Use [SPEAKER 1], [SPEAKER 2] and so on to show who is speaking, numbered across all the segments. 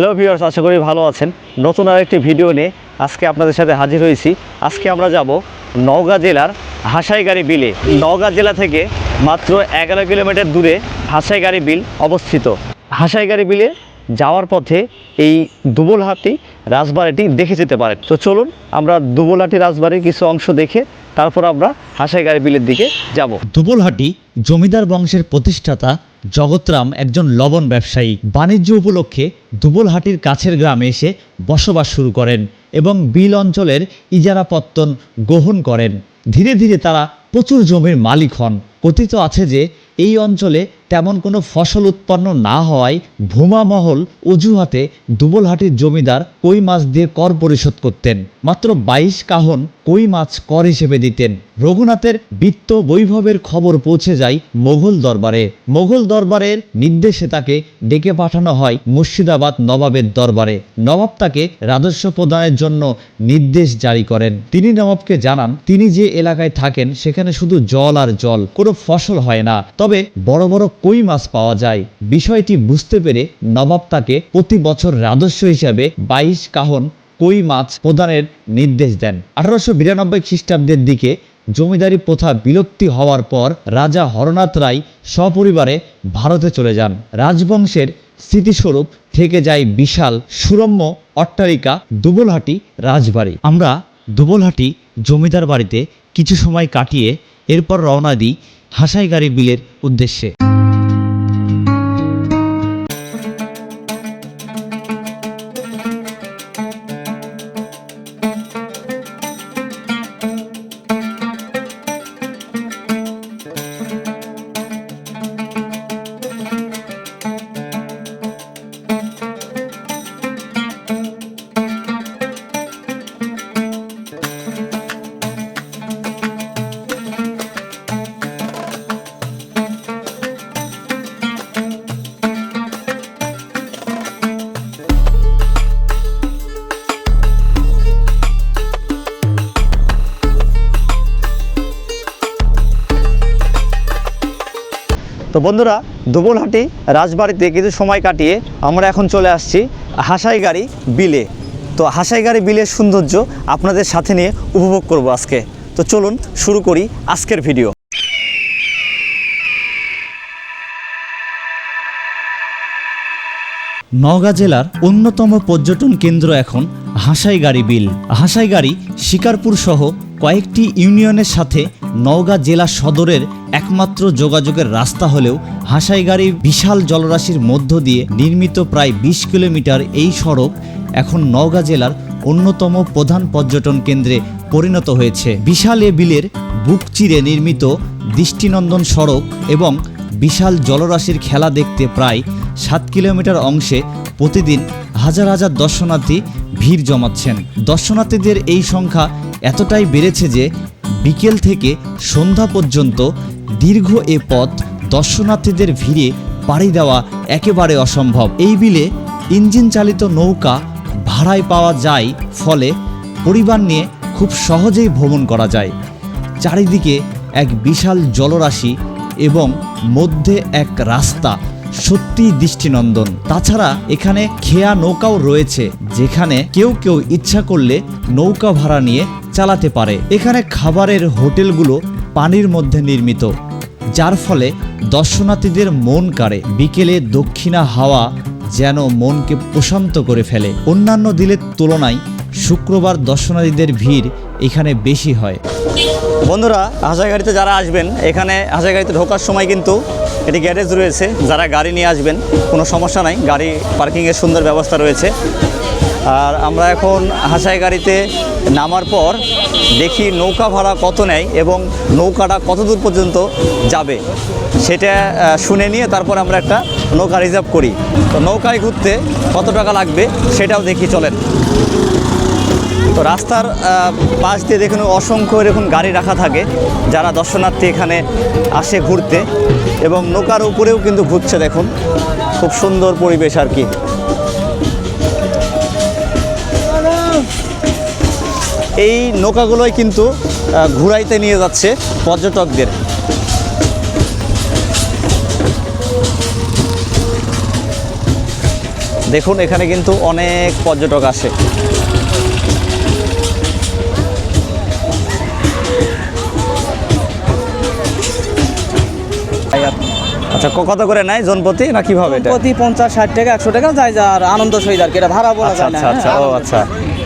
[SPEAKER 1] Hello viewers আশা করি ভালো আছেন। নতুন আরেকটি ভিডিও নিয়ে আজকে আপনাদের সাথে হাজির হয়েছি। আজকে আমরা যাব নওগাঁ জেলার হাসাইগাড়ি বিলে। নওগাঁ জেলা থেকে মাত্র এগারো কিলোমিটার দূরে হাসাইগাড়ি বিল অবস্থিত। হাসাইগাড়ি বিলে যাওয়ার পথে এই দুবলহাটি রাজবাড়িটি দেখে যেতে পারেন। তো চলুন, আমরা দুবলহাটি রাজবাড়ির কিছু অংশ দেখে তারপর আমরা হাসাইগাড়ি বিলের দিকে যাব।
[SPEAKER 2] দুবলহাটি জমিদার বংশের প্রতিষ্ঠাতা জগৎরাম একজন লবণ ব্যবসায়ী। বাণিজ্য উপলক্ষে দুবলহাটির কাছের গ্রামে এসে বসবাস শুরু করেন এবং বিল অঞ্চলের ইজারাপত্তন গ্রহণ করেন। ধীরে ধীরে তারা প্রচুর জমির মালিক হন। কথিত আছে যে, এই অঞ্চলে তেমন কোনো ফসল উৎপন্ন না হওয়ায় ভূমা মহল অজুহাতে দুবলহাটির জমিদার কই মাছ দিয়ে কর পরিশোধ করতেন। মাত্র বাইশ কাহন কই মাছ কর হিসেবে দিতেন। রঘুনাথের বিত্ত বৈভবের খবর পৌঁছে যায় মোগল দরবারে। মোগল দরবারের নির্দেশে তাকে ডেকে পাঠানো হয় মুর্শিদাবাদ নবাবের দরবারে। নবাব তাকে রাজস্ব প্রদানের জন্য নির্দেশ জারি করেন। তিনি নবাবকে জানান, তিনি যে এলাকায় থাকেন, সেখানে শুধু জল আর জল, কোনো ফসল হয় না। তবে বড় বড় কই মাছ পাওয়া যায়? বিষয়টি বুঝতে পেরে নবাব তাকে প্রতি বছর রাজস্ব হিসাবে বাইশ কাহন কই মাছ প্রদানের নির্দেশ দেন। আঠারোশো বিরানব্বই খ্রিস্টাব্দের দিকে জমিদারি প্রথা বিলুপ্তি হওয়ার পর রাজা হরনাথ রায় সপরিবারে ভারতে চলে যান। রাজবংশের স্মৃতিস্বরূপ থেকে যায় বিশাল সুরম্য অট্টালিকা দুবলহাটি রাজবাড়ি। আমরা দুবলহাটি জমিদার বাড়িতে কিছু সময় কাটিয়ে এরপর রওনা দিই হাসাইগাড়ি বিলের উদ্দেশ্যে।
[SPEAKER 1] তো বন্ধুরা, দুবলহাটি রাজবাড়িতে কিছু সময় কাটিয়ে আমরা এখন চলে আসছি হাসাইগাড়ি বিলে। তো হাসাইগাড়ি বিলের সৌন্দর্য আপনাদের সাথে নিয়ে উপভোগ করব আজকে। তো চলুন শুরু করি আজকের ভিডিও।
[SPEAKER 2] নওগাঁ জেলার অন্যতম পর্যটন কেন্দ্র এখন হাসাইগাড়ি বিল। হাসাইগাড়ি শিকারপুর সহ কয়েকটি ইউনিয়নের সাথে নওগাঁ জেলা সদরের একমাত্র যোগাযোগের রাস্তা হলেও হাসাইগাড়ি বিশাল জলরাশির মধ্য দিয়ে নির্মিত প্রায় বিশ কিলোমিটার এই সড়ক এখন নওগাঁ জেলার অন্যতম প্রধান পর্যটন কেন্দ্রে পরিণত হয়েছে। বিশাল এ বিলের বুক চিরে নির্মিত দৃষ্টিনন্দন সড়ক এবং বিশাল জলরাশির খেলা দেখতে প্রায় সাত কিলোমিটার অংশে প্রতিদিন হাজার হাজার দর্শনার্থী ভিড় জমাচ্ছেন। দর্শনার্থীদের এই সংখ্যা এতটাই বেড়েছে যে বিকেল থেকে সন্ধ্যা পর্যন্ত দীর্ঘ এ পথ দর্শনার্থীদের ভিড়ে পাড়ি দেওয়া একেবারে অসম্ভব। এই বিলে ইঞ্জিন চালিত নৌকা ভাড়ায় পাওয়া যায়, ফলে পরিবার নিয়ে খুব সহজেই ভ্রমণ করা যায়। চারিদিকে এক বিশাল জলরাশি এবং মধ্যে এক রাস্তা সত্যি দৃষ্টিনন্দন। তাছাড়া এখানে খেয়া নৌকাও রয়েছে, যেখানে কেউ কেউ ইচ্ছা করলে নৌকা ভাড়া নিয়ে চালাতে পারে। এখানে খাবারের হোটেলগুলো পানির মধ্যে নির্মিত, যার ফলে দর্শনার্থীদের মন কাড়ে। বিকেলে দক্ষিণা হাওয়া যেন মনকে প্রশান্ত করে ফেলে। অন্যান্য দিনের তুলনায় শুক্রবার দর্শনার্থীদের ভিড় এখানে বেশি হয়।
[SPEAKER 1] বন্ধুরা হাসাইগাড়িতে যারা আসবেন, এখানে হাসাইগাড়িতে ঢোকার সময় কিন্তু এটি গ্যারেজ রয়েছে। যারা গাড়ি নিয়ে আসবেন, কোনো সমস্যা নাই। গাড়ি পার্কিংয়ের সুন্দর ব্যবস্থা রয়েছে। আর আমরা এখন হাসাই গাড়িতে নামার পর দেখি নৌকা ভাড়া কত নেয় এবং নৌকাটা কত দূর পর্যন্ত যাবে। সেটা শুনে নিয়ে তারপর আমরা একটা নৌকা রিজার্ভ করি। তো নৌকায় ঘুরতে কত টাকা লাগবে সেটাও দেখি চলেন। তো রাস্তার পাশ দিয়ে দেখুন অসংখ্য এরকম গাড়ি রাখা থাকে, যারা দর্শনার্থী এখানে আসে ঘুরতে এবং নৌকার উপরেও কিন্তু ঘুরছে দেখুন। খুব সুন্দর পরিবেশ আর কি। এই নৌকাগুলোই কিন্তু ঘুরাইতে নিয়ে যাচ্ছে পর্যটকদের।
[SPEAKER 2] দেখুন এখানে কিন্তু অনেক পর্যটক আসে। আচ্ছা কত করে নেয় জনপতি না কীভাবে এটা?
[SPEAKER 3] প্রতি পঞ্চাশ ষাট টাকা একশো টাকা যায় যা আর আনন্দ সহিত আর কি এটা ভাড়া বলা
[SPEAKER 2] আচ্ছা
[SPEAKER 3] যায় না।
[SPEAKER 2] আচ্ছা আচ্ছা ও আচ্ছা।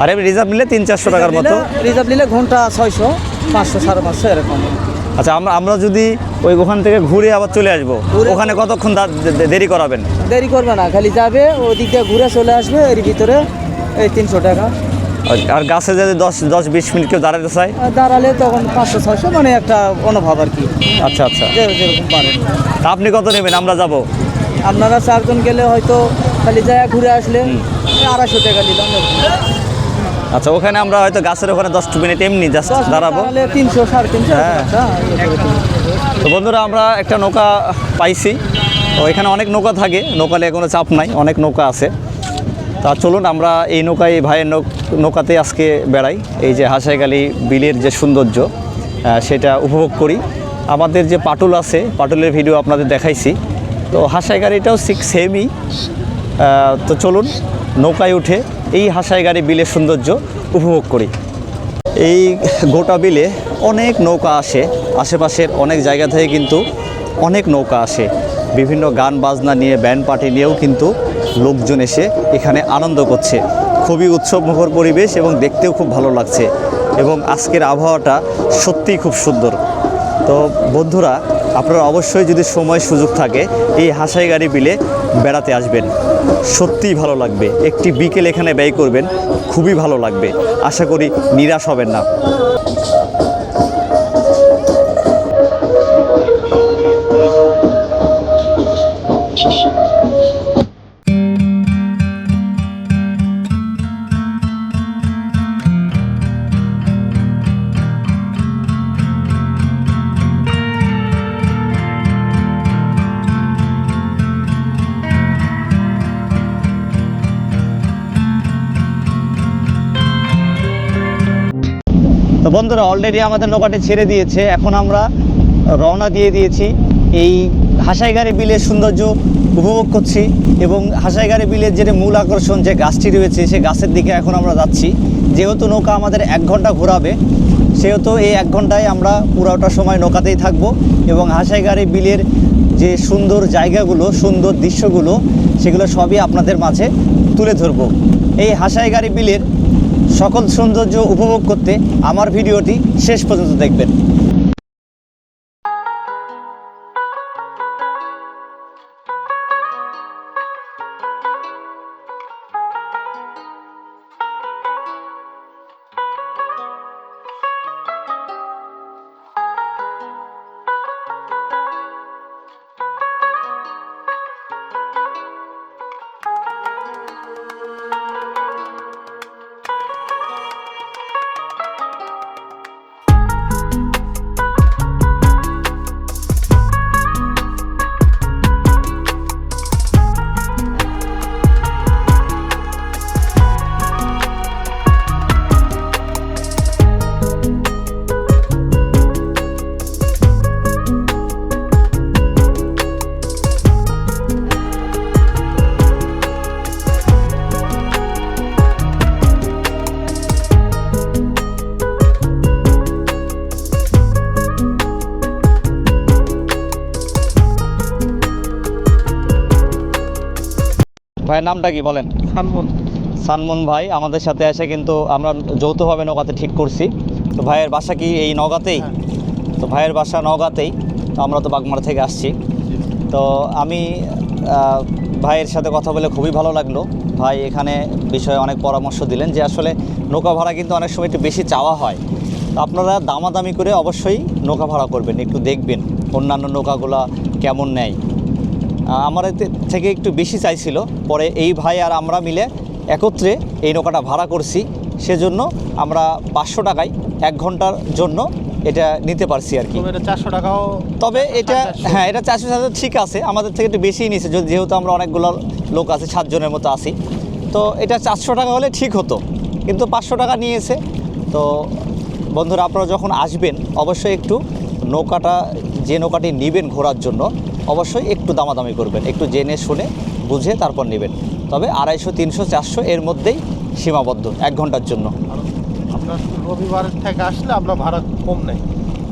[SPEAKER 2] আর এমনি রিজার্ভ নিলে তিন চারশো টাকার মতো?
[SPEAKER 3] রিজার্ভ নিলে ঘণ্টা ছয়শো পাঁচশো সাড়ে পাঁচশো এরকম।
[SPEAKER 2] আচ্ছা আমরা আমরা যদি ওই ওখান থেকে ঘুরে আবার চলে আসব ওখানে কতক্ষণ দেরি করাবেন?
[SPEAKER 3] দেরি করবে না খালি যাবে ওদিক দিয়ে ঘুরে চলে আসবে এর ভিতরে এই তিনশো টাকা।
[SPEAKER 2] আর- আর গাছে যদি দশ দশ বিশ মিনিট কেউ দাঁড়াতে চায়?
[SPEAKER 3] দাঁড়ালে তখন পাঁচশো ছয়শো মানে একটা অনুভব আর কি।
[SPEAKER 2] আচ্ছা আচ্ছা।
[SPEAKER 3] যেরকম পারেন।
[SPEAKER 2] তা আপনি কত নেবেন? আমরা যাব।
[SPEAKER 3] আপনারা চারজন গেলে হয়তো খালি যায় ঘুরে আসলে আড়াইশো টাকা দিলাম
[SPEAKER 2] আচ্ছা ওখানে আমরা হয়তো গাছের ওখানে দশ মিনিট এমনি জাস্ট দাঁড়াবো।
[SPEAKER 3] তিনশো সাড়ে তিনশো
[SPEAKER 2] হ্যাঁ।
[SPEAKER 3] দিলাম।
[SPEAKER 2] তো বন্ধুরা আমরা একটা নৌকা পাইছি। তো এখানে অনেক নৌকা থাকে নৌকা নিয়ে কোনো চাপ নাই অনেক নৌকা আছে। তা চলুন, আমরা এই নৌকায়, ভাইয়ের নৌকাতে আজকে বেড়াই। এই যে হাসাইগালি বিলের যে সৌন্দর্য সেটা উপভোগ করি। আমাদের যে পাটুল আছে, পাটুলের ভিডিও আপনাদের দেখাইছি। তো হাসাইগাড়িটাও ঠিক সেমই তো চলুন, নৌকায় উঠে এই হাসাইগাড়ি বিলের সৌন্দর্য উপভোগ করি। এই গোটা বিলে অনেক নৌকা আসে। আশেপাশের অনেক জায়গা থেকে কিন্তু অনেক নৌকা আসে। বিভিন্ন গান বাজনা নিয়ে ব্যান্ড পার্টি নিয়েও কিন্তু লোকজন এসে এখানে আনন্দ করছে। খুবই উৎসব মুখর পরিবেশ এবং দেখতেও খুব ভালো লাগছে এবং আজকের আবহাওয়াটা সত্যিই খুব সুন্দর। তো বন্ধুরা, আপনারা অবশ্যই যদি সময় সুযোগ থাকে, এই হাসাইগাড়ি বিলে বেড়াতে আসবেন। সত্যিই ভালো লাগবে। একটি বিকেল এখানে ব্যয় করবেন, খুবই ভালো লাগবে। আশা করি নিরাশ হবেন না। বন্ধুরা অলরেডি আমাদের নৌকাটি ছেড়ে দিয়েছে। এখন আমরা রওনা দিয়ে দিয়েছি। এই হাসাইগাড়ি বিলের সৌন্দর্য উপভোগ করছি এবং হাসাইগাড়ি বিলের যেটা মূল আকর্ষণ যে গাছটি রয়েছে সেই গাছের দিকে এখন আমরা যাচ্ছি। যেহেতু নৌকা আমাদের এক ঘণ্টা ঘোরাবে, সেহেতু এই এক ঘন্টায় আমরা পুরোটা সময় নৌকাতেই থাকব এবং হাসাইগাড়ি বিলের যে সুন্দর জায়গাগুলো, সুন্দর দৃশ্যগুলো, সেগুলো সবই আপনাদের মাঝে তুলে ধরবো। এই হাসাইগাড়ি বিলের সকল সৌন্দর্য উপভোগ করতে আমার ভিডিওটি শেষ পর্যন্ত দেখবেন। ভাইয়ের নামটা কি বলেন? সানমন। ভাই আমাদের সাথে এসে কিন্তু আমরা যৌথভাবে নৌকাতে ঠিক করছি। তো ভাইয়ের বাসা কি এই নওগাঁতেই? তো ভাইয়ের বাসা নওগাঁতেই। তো আমরা তো বাগমারা থেকে আসছি। তো আমি ভাইয়ের সাথে কথা বলে খুবই ভালো লাগল। ভাই এখানে বিষয়ে অনেক পরামর্শ দিলেন যে আসলে নৌকা ভাড়া কিন্তু অনেক সময় একটু বেশি চাওয়া হয়। তো আপনারা দামাদামি করে অবশ্যই নৌকা ভাড়া করবেন একটু দেখবেন অন্যান্য নৌকাগুলা কেমন নেয়। আমার থেকে একটু বেশি চাইছিল। পরে এই ভাই আর আমরা মিলে একত্রে এই নৌকাটা ভাড়া করছি। সেজন্য আমরা পাঁচশো টাকায় এক ঘণ্টার জন্য এটা নিতে পারছি আর কি।
[SPEAKER 4] এটা চারশো টাকাও
[SPEAKER 2] তবে এটা হ্যাঁ এটা চারশো সাথে ঠিক আছে আমাদের থেকে একটু বেশিই নিছে। যদি- যেহেতু আমরা অনেকগুলো লোক আছে সাতজনের মতো আছি। তো এটা চারশো টাকা হলে ঠিক হতো। কিন্তু পাঁচশো টাকা নিয়েছে। তো বন্ধুরা আপনারা যখন আসবেন অবশ্যই একটু নৌকাটা যে নৌকাটি নেবেন ঘোরার জন্য অবশ্যই একটু দামাদামি করবেন একটু জেনে শুনে বুঝে তারপর নেবেন। তবে আড়াইশো তিনশো চারশো এর মধ্যেই সীমাবদ্ধ এক ঘণ্টার জন্য।
[SPEAKER 4] আপনার রবিবার থেকে আসলে আপনার ভাড়া কম নেই।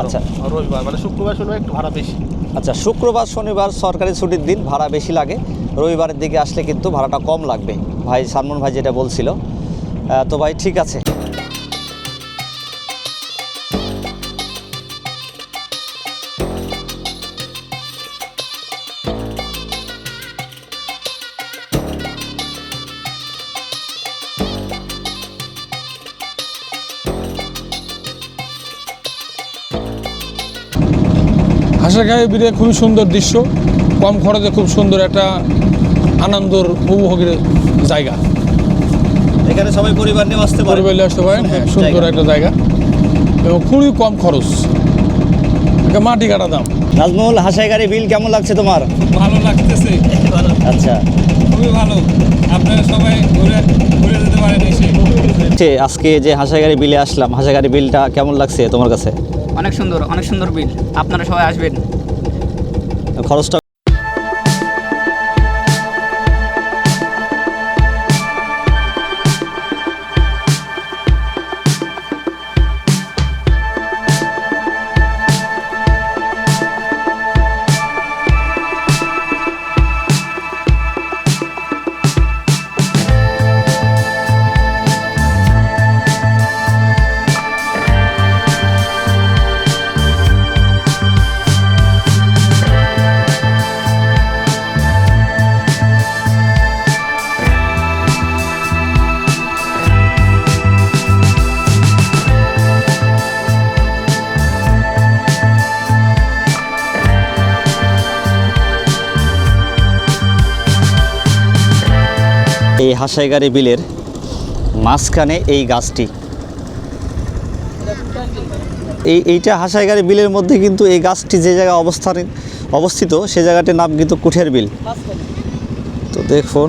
[SPEAKER 2] আচ্ছা।
[SPEAKER 4] রবিবার মানে শুক্রবার শনিবার একটু ভাড়া বেশি।
[SPEAKER 2] আচ্ছা শুক্রবার শনিবার সরকারি ছুটির দিন ভাড়া বেশি লাগে। রবিবারের দিকে আসলে কিন্তু ভাড়াটা কম লাগবে। ভাই সালমন ভাই যেটা বলছিল তো ভাই ঠিক আছে।
[SPEAKER 5] হাঁসাখাই বিলে খুবই সুন্দর দৃশ্য কম খরচে খুব সুন্দর একটা আনন্দর উপভোগের জায়গা।
[SPEAKER 2] এখানে সবাই পরিবার নিয়ে আসতে পারে।
[SPEAKER 5] পরিবেলে আসতে পারেন হ্যাঁ সুন্দর একটা জায়গা। এবং খুবই কম খরচ। একটা মাটি কাটা দাম।
[SPEAKER 2] নাজমুল হাসাই গাড়ি বিল কেমন লাগছে তোমার?
[SPEAKER 6] ভালো লাগতেছে।
[SPEAKER 2] আচ্ছা।
[SPEAKER 6] খুবই ভালো। আপনারা সবাই ঘুরে ঘুরে যেতে পারেন এসে।
[SPEAKER 2] আজকে যে হাসাই গাড়ি বিলে আসলাম হাসাই গাড়ি বিলটা কেমন লাগছে তোমার কাছে?
[SPEAKER 3] অনেক সুন্দর অনেক সুন্দর বিল। আপনারা সবাই আসবেন।
[SPEAKER 2] খরচটা এই হাসাইগাড়ি বিলের মাঝখানে এই গাছটি। এই এইটা হাসাইগাড়ি বিলের মধ্যে কিন্তু এই গাছটি যে জায়গায় অবস্থান অবস্থিত, সে জায়গাটির নাম কিন্তু কুঠের বিল। তো দেখুন,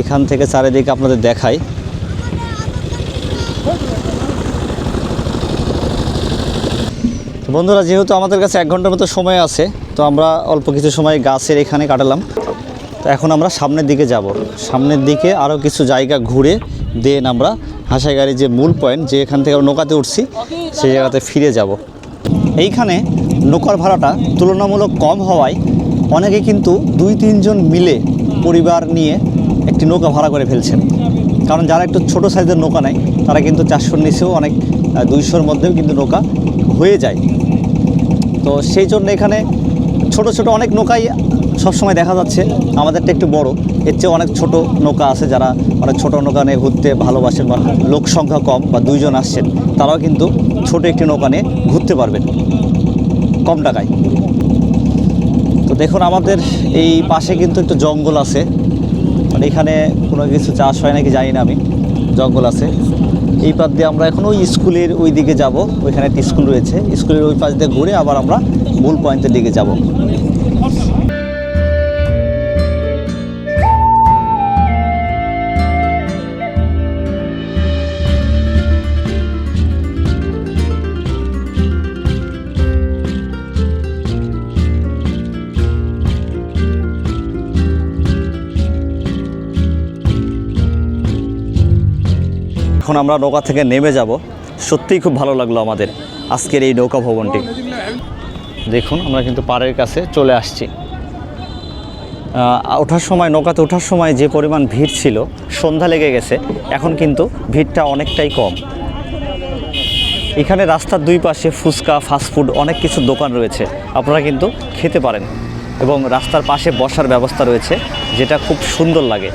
[SPEAKER 2] এখান থেকে চারিদিকে আপনাদের দেখাই। বন্ধুরা, যেহেতু আমাদের কাছে এক ঘণ্টার মতো সময় আছে, তো আমরা অল্প কিছু সময় গাছের এখানে কাটালাম। তো এখন আমরা সামনের দিকে যাব। সামনের দিকে আরও কিছু জায়গা ঘুরে দেন আমরা হাসাইগাড়ির যে মূল পয়েন্ট যে এখান থেকে নৌকাতে উঠছি, সেই জায়গাতে ফিরে যাব। এইখানে নৌকার ভাড়াটা তুলনামূলক কম হওয়ায় অনেকে কিন্তু দুই তিনজন মিলে পরিবার নিয়ে একটি নৌকা ভাড়া করে ফেলছেন। কারণ যারা একটু ছোট সাইজের নৌকা নেয়, তারা কিন্তু চারশোর নিচেও অনেক দুইশোর মধ্যেও কিন্তু নৌকা হয়ে যায়। তো সেই জন্য এখানে ছোট ছোট অনেক নৌকাই সবসময় দেখা যাচ্ছে আমাদেরটা একটু বড়। এর চেয়ে অনেক ছোট নৌকা আছে যারা অনেক ছোট নৌকা নিয়ে ঘুরতে ভালোবাসেন বা লোক সংখ্যা কম বা দুইজন আসছেন, তারাও কিন্তু ছোট একটি নৌকা নিয়ে ঘুরতে পারবেন কম টাকায়। তো দেখুন, আমাদের এই পাশে কিন্তু একটু জঙ্গল আছে। মানে এখানে কোনো কিছু চাষ হয় নাকি জানি না আমি। জঙ্গল আছে। এই পাশ দিয়ে আমরা এখন ওই স্কুলের ওই দিকে যাব। ওইখানে একটা স্কুল রয়েছে। স্কুলের ওই পাশ দিয়ে ঘুরে আবার আমরা মূল পয়েন্টের দিকে যাব। এখন আমরা নৌকা থেকে নেমে যাব। সত্যিই খুব ভালো লাগল আমাদের আজকের এই নৌকা ভবনটি। দেখুন, আমরা কিন্তু পাড়ের কাছে চলে আসছি। ওঠার সময়, নৌকাতে ওঠার সময় যে পরিমাণ ভিড় ছিল, সন্ধ্যা লেগে গেছে। এখন কিন্তু ভিড়টা অনেকটাই কম। এখানে রাস্তার দুই পাশে ফুচকা ফাস্টফুড অনেক কিছু দোকান রয়েছে। আপনারা কিন্তু খেতে পারেন। এবং রাস্তার পাশে বসার ব্যবস্থা রয়েছে, যেটা খুব সুন্দর লাগে।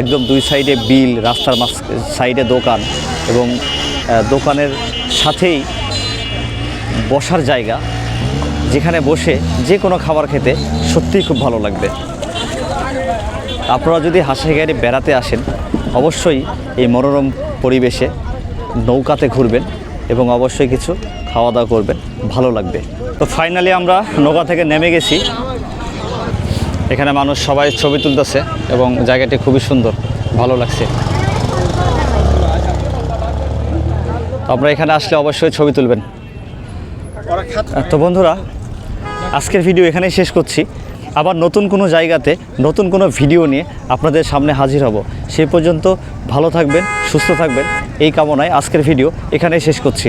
[SPEAKER 2] একদম দুই সাইডে বিল, রাস্তার মাঝ সাইডে দোকান এবং দোকানের সাথেই বসার জায়গা যেখানে বসে যে কোনো খাবার খেতে সত্যিই খুব ভালো লাগবে। আপনারা যদি হাসাইগাড়ি বেড়াতে আসেন, অবশ্যই এই মনোরম পরিবেশে নৌকাতে ঘুরবেন এবং অবশ্যই কিছু খাওয়া দাওয়া করবেন, ভালো লাগবে। তো ফাইনালি আমরা নৌকা থেকে নেমে গেছি। এখানে মানুষ সবাই ছবি তুলতেছে এবং জায়গাটি খুবই সুন্দর, ভালো লাগছে। আপনারা এখানে আসলে অবশ্যই ছবি তুলবেন। তো বন্ধুরা, আজকের ভিডিও এখানেই শেষ করছি। আবার নতুন কোনো জায়গাতে নতুন কোনো ভিডিও নিয়ে আপনাদের সামনে হাজির হব। সে পর্যন্ত ভালো থাকবেন, সুস্থ থাকবেন। এই কামনায় আজকের ভিডিও এখানেই শেষ করছি।